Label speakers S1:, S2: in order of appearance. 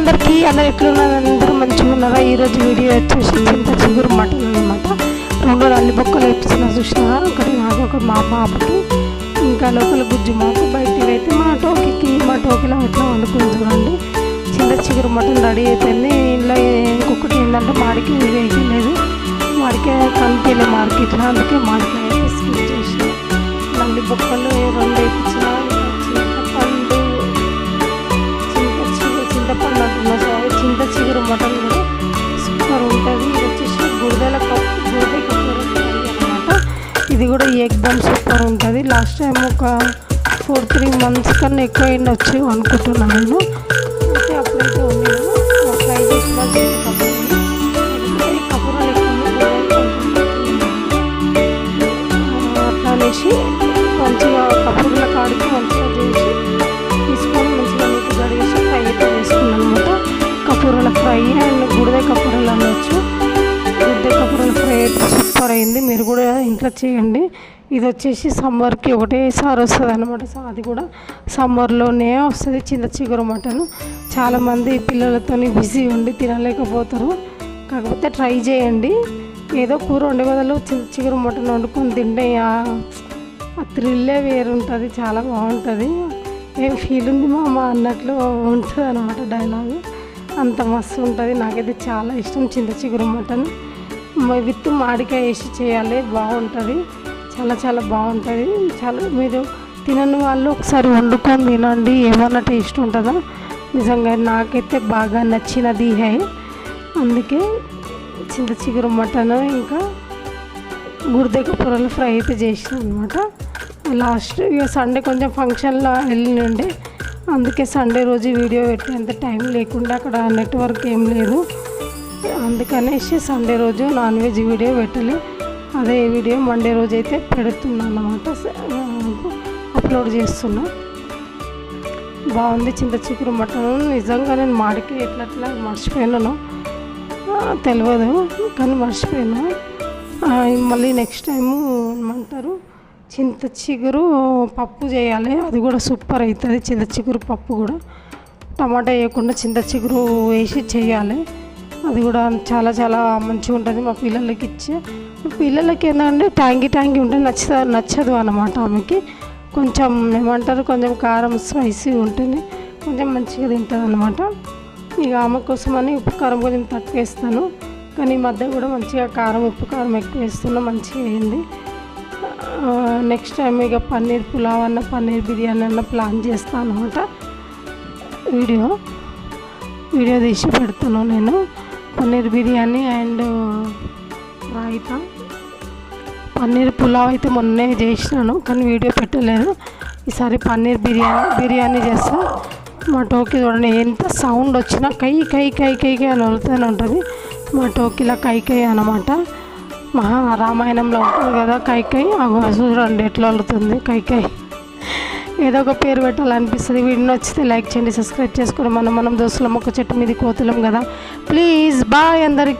S1: అందరికీ అందరు ఎట్లున్నారు అందరూ మంచిగా ఉన్నారా? ఈరోజు వీడియో వచ్చేసి చింత చిగురు మటన్ అనమాట రెండు నల్లి బొక్కలు వేపిస్తున్న చూసినారా? ఒకటి నాకు ఒక మా పాపకి ఇంకా లోపల గుజ్జు మాకు బయటికి అయితే మా టోకీకి మా టోకీలో ఎట్లా వండుకుని చూడండి. చింత చిగురు మటన్ రెడీ అయిపోయింది. ఇంట్లో ఇంకొకటి ఏంటంటే మాడికి వేయలేదు మాడికాయ కలిపి మార్కెట్లో అందుకే మాడికాయ చేసి చేసిన. నల్లి బొక్కలు రెండు వేయించిన ఇది కూడా ఎగ్దమ్ సూపర్ ఉంటుంది. లాస్ట్ టైం ఒక ఫోర్ త్రీ మంత్స్ కన్నా ఎక్కువ అయిండొచ్చు అనుకుంటున్నాను నేను. అయితే అప్పుడైతే ఉన్నాను ఫ్రై చేసి అట్లా అనేసి మంచిగా కప్పుల కాడికి మంచిగా చేసి తీసుకొని మంచిగా నీటి కడిగేసి ఫ్రై అయితే చేసుకున్నాను అనమాట. కపూరల ఫ్రై అండ్ గుడిదే కపూరలు అనవచ్చు గుడిదే కపూరల ఫ్రై అయితే సూపర్ అయింది. మీరు కూడా ఇంట్లో చేయండి. ఇది వచ్చేసి సమ్మర్కి ఒకటేసారి వస్తుంది అనమాట అది కూడా సమ్మర్లోనే వస్తుంది చింత చిగురు మటన్. చాలామంది పిల్లలతో బిజీ ఉండి తినలేకపోతారు. కాకపోతే ట్రై చేయండి. ఏదో కూర వండే బదులు చిన్న చిగురు మటన్ వండుకొని తింటే ఆ థ్రిల్లే వేరు ఉంటుంది చాలా బాగుంటుంది. ఏం ఫీల్ ఉంది మామ అన్నట్లు ఉంటుంది అనమాట డైలాగ్ అంత మస్తు ఉంటుంది. నాకైతే చాలా ఇష్టం చింత చిగురు మటన్. విత్ మాడికాయ వేసి చేయాలి. బాగుంటుంది. చాలా చాలా బాగుంటుంది. చాలా మీరు తినని వాళ్ళు ఒకసారి వండుకొని తినండి. ఏమన్నా టేస్ట్ ఉంటుందా? నిజంగా నాకైతే బాగా నచ్చినది హై అందుకే చింత చిగురు మటన్ ఇంకా గుడిదగ్గ పొరలు ఫ్రై అయితే చేసిన అనమాట లాస్ట్ ఇక సండే కొంచెం ఫంక్షన్లో వెళ్ళిండే అందుకే సండే రోజు వీడియో పెట్టేంత టైం లేకుండా అక్కడ నెట్వర్క్ ఏం లేదు. అందుకనేసి సండే రోజు నాన్ వెజ్ వీడియో పెట్టలే. అదే వీడియో మండే రోజు అయితే పెడుతున్నాను అనమాట అప్లోడ్ చేస్తున్నా. బాగుంది చింత చిగురు మటన్. నిజంగా నేను మాడికి ఎట్లా మర్చిపోయినాను తెలియదు కానీ మర్చిపోయాను. మళ్ళీ నెక్స్ట్ టైము ఏమంటారు? చింత చిగురు పప్పు చేయాలి. అది కూడా సూపర్ అవుతుంది చింత చిగురు పప్పు కూడా. టమాటా వేయకుండా చింత చిగురు వేసి చేయాలి. అది కూడా చాలా చాలా మంచిగా ఉంటుంది మా పిల్లలకి ఇచ్చే. పిల్లలకి ఏంటంటే ట్యాంగి ట్యాంగి ఉంటే నచ్చ నచ్చదు అనమాట ఆమెకి. కొంచెం ఏమంటారు కొంచెం కారం స్పైసీ ఉంటుంది కొంచెం మంచిగా తింటుంది అనమాట ఇక ఆమె కోసమని ఉప్పు కారం కొంచెం తక్కువ వేస్తాను. కానీ ఈ మధ్య కూడా మంచిగా కారం ఉప్పు కారం ఎక్కువ వేస్తున్నా మంచిగా అయింది. నెక్స్ట్ టైం ఇక పన్నీర్ పులావ్ అన్న పన్నీర్ బిర్యానీ అన్న ప్లాన్ చేస్తాను అనమాట వీడియో వీడియో తీసి పెడతాను నేను. పన్నీర్ బిర్యానీ అండ్ రాయితా. పన్నీర్ పులావ్ అయితే మొన్నే చేసినాను కానీ వీడియో పెట్టలేదు. ఈసారి పన్నీర్ బిర్యానీ బిర్యానీ చేస్తా. మా టోకీ చూడండి ఎంత సౌండ్ వచ్చినా కై కై కై కై కై అని వలుతూనే ఉంటుంది. మా టోకీలో కై కై అనమాట మహా రామాయణంలో ఉంటుంది కదా కైకై కై. చూడండి ఎట్లా వలుతుంది కైకై ఏదో ఒక పేరు పెట్టాలనిపిస్తుంది. వీడిని నచ్చితే లైక్ చేయండి సబ్స్క్రైబ్ చేసుకోండి. మనం మనం దోస్తులం ఒక చెట్టు మీద కోతులం కదా. ప్లీజ్ బాయ్ అందరికీ.